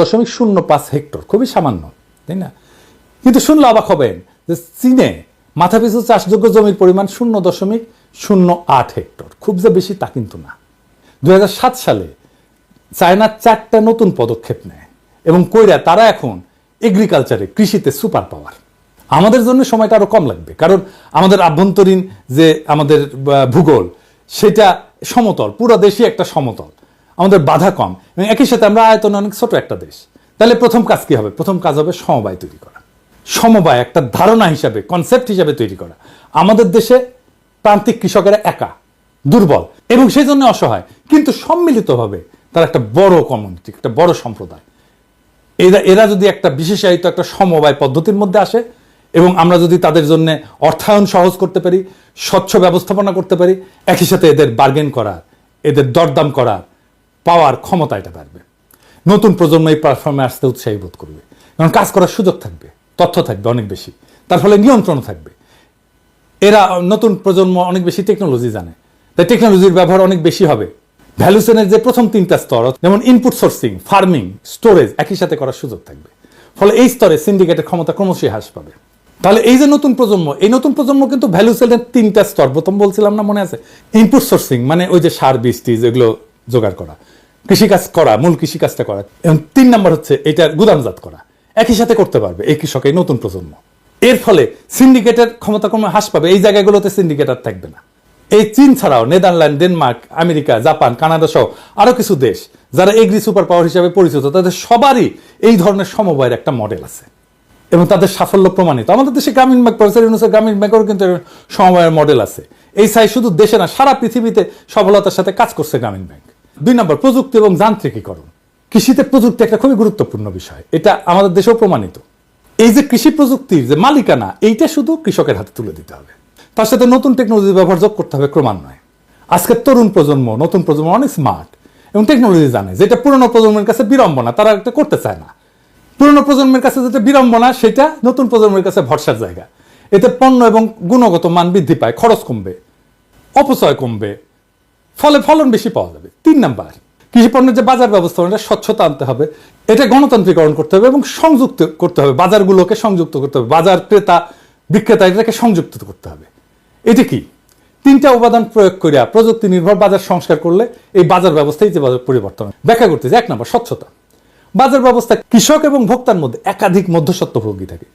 দশমিক শূন্য পাঁচ হেক্টর, খুবই সামান্য, তাই না? কিন্তু শুনলে অবাক হবেন যে চীনে মাথাপিছু চাষযোগ্য জমির পরিমাণ শূন্য দশমিক শূন্য আট হেক্টর, খুব যে বেশি তা কিন্তু না। দু সালে চায়না চারটা নতুন পদক্ষেপ নেয় এবং কইরা তারা এখন এগ্রিকালচারে কৃষিতে সুপার পাওয়ার আমাদের জন্য সময়টা আরও কম লাগবে, কারণ আমাদের আভ্যন্তরীণ যে আমাদের ভূগোল, সেটা সমতল, পুরো দেশই একটা সমতল। আমাদের বাধা কম। এবং একই সাথে আমরা আয়তন অনেক ছোট একটা দেশ। তাহলে প্রথম কাজ কি হবে? প্রথম কাজ হবে সমবায় তৈরি করা। সমবায় একটা ধারণা হিসাবে কনসেপ্ট হিসাবে তৈরি করা। আমাদের দেশে প্রান্তিক কৃষকেরা একা, দুর্বল, এবং সেই জন্য অসহায়। কিন্তু সম্মিলিতভাবে তার একটা বড় কমিউনিটি একটা বড় সম্প্রদায়। এরা এরা যদি একটা বিশেষায়িত একটা সমবায় পদ্ধতির মধ্যে আসে, এবং আমরা যদি তাদের জন্য অর্থায়ন সহজ করতে পারি, স্বচ্ছ ব্যবস্থাপনা করতে পারি, একই সাথে এদের বার্গেন করার এদের দরদাম করার পাওয়ার ক্ষমতা এটা বাড়বে। নতুন প্রজন্ম এই প্ল্যাটফর্মে আসতে উৎসাহী বোধ করবে। কারণ কাজ করার সুযোগ থাকবে, তথ্য থাকবে অনেক বেশি। তার ফলে নিয়ন্ত্রণ থাকবে। এরা, নতুন প্রজন্ম অনেক বেশি টেকনোলজি জানে। তাই টেকনোলজির ব্যবহার অনেক বেশি হবে। ভ্যালুসেনের যে প্রথম তিনটা স্তর, যেমন ইনপুট সোর্সিং ফার্মিং স্টোরেজ একই সাথে করার সুযোগ থাকবে। ফলে এই স্তরে সিন্ডিকেটের ক্ষমতা ক্রমশই হ্রাস পাবে। তাহলে এই যে নতুন প্রজন্ম, এই নতুন প্রজন্ম কিন্তু ভ্যালুসেনের তিনটা স্তর, প্রথম বলছিলাম না মনে আছে? ইনপুট সোর্সিং মানে ওই যে সার, বীজ, টিজ, এগুলো জোগাড় করা। কৃষিকাজ করা, মূল কৃষিকাজটা করা। এবং তিন নম্বর হচ্ছে এটা গুদামজাত করা। একই সাথে করতে পারবে এই কৃষক, এই নতুন প্রজন্ম। এর ফলে সিন্ডিকেটের ক্ষমতা ক্রমে হ্রাস পাবে। এই জায়গাগুলোতে সিন্ডিকেটার থাকবে না। এই চীন ছাড়াও Netherland, Denmark, America, Japan, Canada সহ আরও কিছু দেশ যারা এগ্রি সুপার পাওয়ার হিসাবে পরিচিত, তাদের সবারই এই ধরনের সমবায়ের একটা মডেল আছে। এবং তাদের সাফল্য প্রমাণিত। আমাদের দেশে গ্রামীণ ব্যাংক, প্রফেসর ইউনুসের গ্রামীণ ব্যাংকেরও কিন্তু সমবায়ের মডেল আছে। এই সাই শুধু দেশে না, সারা পৃথিবীতে সফলতার সাথে কাজ করছে গ্রামীণ ব্যাংক। দুই নম্বর, প্রযুক্তি এবং যান্ত্রিকীকরণ। কৃষিতে প্রযুক্তি একটা খুবই গুরুত্বপূর্ণ বিষয়। এটা আমাদের দেশেও প্রমাণিত। এই যে কৃষি প্রযুক্তির যে মালিকানা, এইটা শুধু কৃষকের হাতে তুলে দিতে হবে। তার সাথে নতুন টেকনোলজি ব্যবহার যোগ করতে হবে ক্রমান্বয়ে। আজকের তরুণ প্রজন্ম, নতুন প্রজন্ম অনেক স্মার্ট এবং টেকনোলজি জানে। যেটা পুরনো প্রজন্মের কাছে বিড়ম্বনা, তারা এটা করতে চায় না। পুরনো প্রজন্মের কাছে যেটা বিড়ম্বনা, সেটা নতুন প্রজন্মের কাছে ভরসার জায়গা। এতে পণ্য এবং গুণগত মান বৃদ্ধি পায়, খরচ কমবে, অপচয় কমবে ফলে ফলন বেশি পাওয়া যাবে। তিন নাম্বার কৃষি পণ্যের যে বাজার ব্যবস্থাপনাটা স্বচ্ছতা আনতে হবে। এটা গণতান্ত্রিকরণ করতে হবে এবং সংযুক্ত করতে হবে। বাজারগুলোকে সংযুক্ত করতে হবে। বাজার ক্রেতা, বিক্রেতা, এটাকে সংযুক্ত করতে হবে। এটি কি? তিনটা উপাদান প্রয়োগ করিয়া প্রযুক্তি নির্ভর বাজার সংস্কার করলে এই বাজার ব্যবস্থায় যে বাজার পরিবর্তন। ব্যাখ্যা করতেছে এক নম্বর, স্বচ্ছতা। বাজার ব্যবস্থা কৃষক এবং ভোক্তার মধ্যে একাধিক মধ্যস্বত্বভোগী থাকে।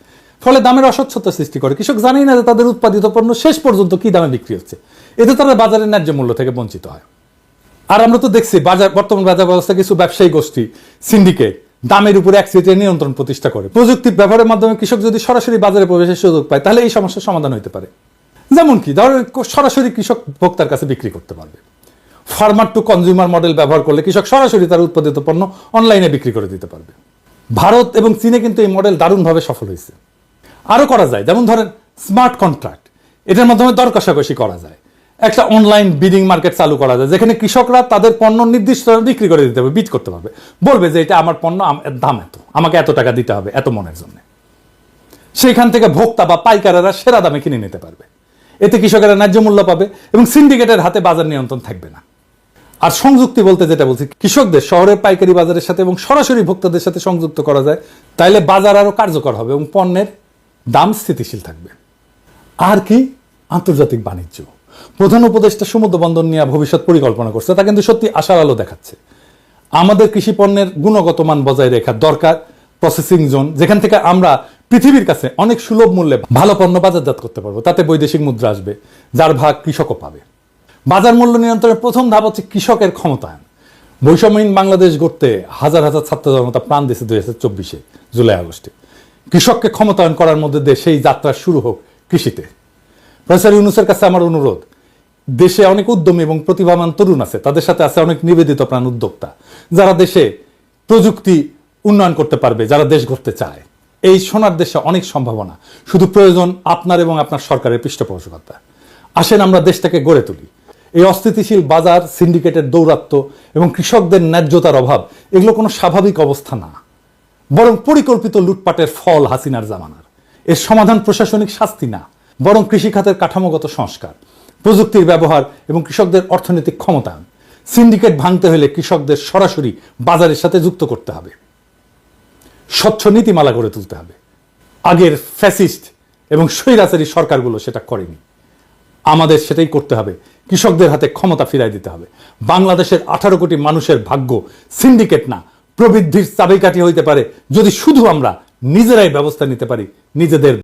ফলে দামের অস্বচ্ছতা সৃষ্টি করে। কৃষক জানেই না যে তাদের উৎপাদিত পণ্য শেষ পর্যন্ত কি দামে বিক্রি হচ্ছে। এতে তারা বাজারের ন্যায্য মূল্য থেকে বঞ্চিত হয়। আর আমরা তো দেখছি, বাজার, বর্তমান বাজার ব্যবস্থা কিছু ব্যবসায়ী গোষ্ঠী, সিন্ডিকেট, দামের উপরে একচেটিয়া নিয়ন্ত্রণ প্রতিষ্ঠা করে। প্রযুক্তি ব্যবহারের মাধ্যমে কৃষক যদি সরাসরি বাজারে প্রবেশের সুযোগ পায়, তাহলে এই সমস্যার সমাধান হতে পারে। যেমন কি, ধরেন সরাসরি কৃষক ভোক্তার কাছে বিক্রি করতে পারবে। ফার্মার টু কনজিউমার মডেল ব্যবহার করলে কৃষক সরাসরি তার উৎপাদিত পণ্য অনলাইনে বিক্রি করে দিতে পারবে। ভারত এবং চীনে কিন্তু এই মডেল দারুণভাবে সফল হয়েছে। আরও করা যায়। যেমন ধরেন স্মার্ট কন্ট্রাক্ট এটার মাধ্যমে দর কষাকষি করা যায়। একটা অনলাইন বিডিং মার্কেট চালু করা যায়, যেখানে কৃষকরা তাদের পণ্য নির্দিষ্ট বিক্রি করে দিতে হবে বিট করতে পারবে। বলবে যে, এটা আমার পণ্য দাম এত। আমাকে এত টাকা দিতে হবে, এত মনের জন্য। সেইখান থেকে ভোক্তা বা পাইকারেরা সেরা দামে কিনে নিতে পারবে। এতে কৃষকেরা ন্যায্য মূল্য পাবে এবং সিন্ডিকেটের হাতে বাজার নিয়ন্ত্রণ থাকবে না। আর সংযুক্তি বলতে যেটা বলছি, কৃষকদের শহরের পাইকারি বাজারের সাথে এবং সরাসরি ভোক্তাদের সাথে সংযুক্ত করা যায়, তাইলে বাজার আরও কার্যকর হবে এবং পণ্যের দাম স্থিতিশীল থাকবে। আর কি? আন্তর্জাতিক বাণিজ্য। প্রধান উপদেষ্টা সমুদ্র বন্দর নিয়ে ভবিষ্যৎ পরিকল্পনা করছে, তা কিন্তু সত্যি আশার আলো দেখাচ্ছে। আমাদের কৃষি পণ্যের গুণগত মান বজায় রাখা দরকার প্রসেসিং জোন যেখান থেকে আমরা পৃথিবীর কাছে অনেক সুলভ মূল্যে ভালো পণ্য বাজারজাত করতে পারব, তাতে বৈদেশিক মুদ্রা আসবে, যার ভাগ কৃষকও পাবে। বাজার মূল্য নিয়ন্ত্রণের প্রথম ধাপ হচ্ছে কৃষকের ক্ষমতায়ন। বৈষম্যহীন বাংলাদেশ গড়তে হাজার হাজার ছাত্র জনতা প্রাণ দিয়েছে দুই হাজার চব্বিশে জুলাই আগস্টে। কৃষককে ক্ষমতায়ন করার মধ্যে দিয়ে সেই যাত্রা শুরু হোক কৃষিতে। প্রফেসর ইউনুসের কাছে আমার অনুরোধ, দেশে অনেক উদ্যমী এবং প্রতিভাবান তরুণ আছে, তাদের সাথে আছে অনেক নিবেদিত প্রাণ উদ্যোক্তা, যারা দেশে প্রযুক্তি উন্নয়ন করতে পারবে, যারা দেশ গড়তে চায়। এই সোনার দেশে অনেক সম্ভাবনা, শুধু প্রয়োজন আপনার এবং আপনার সরকারের পৃষ্ঠপোষকতা। আসেন আমরা দেশটাকে গড়ে তুলি। এই অস্থিতিশীল বাজার, সিন্ডিকেটের দৌরাত্ম্য এবং কৃষকদের ন্যায্যতার অভাব, এগুলো কোনো স্বাভাবিক অবস্থা না। বরং পরিকল্পিত লুটপাটের ফল হাসিনার জামানার। এর সমাধান প্রশাসনিক শাস্তি না, বরং কৃষি খাতের কাঠামোগত সংস্কার, প্রযুক্তির ব্যবহার এবং কৃষকদের অর্থনৈতিক ক্ষমতায়ন সিন্ডিকেট ভাঙতে হলে কৃষকদের সরাসরি বাজারের সাথে যুক্ত করতে হবে। স্বচ্ছ নীতিমালা গড়ে তুলতে হবে। আগের ফ্যাসিস্ট এবং স্বৈরাচারী সরকারগুলো সেটা করেনি। আমাদের সেটাই করতে হবে। কৃষকদের হাতে ক্ষমতা ফিরাই দিতে হবে। বাংলাদেশের আঠারো কোটি মানুষের ভাগ্য সিন্ডিকেট না প্রবৃদ্ধির চাবিকাঠি হইতে পারে। যদি শুধু আমরা নিজেরাই ব্যবস্থা নিতে পারি নিজেদের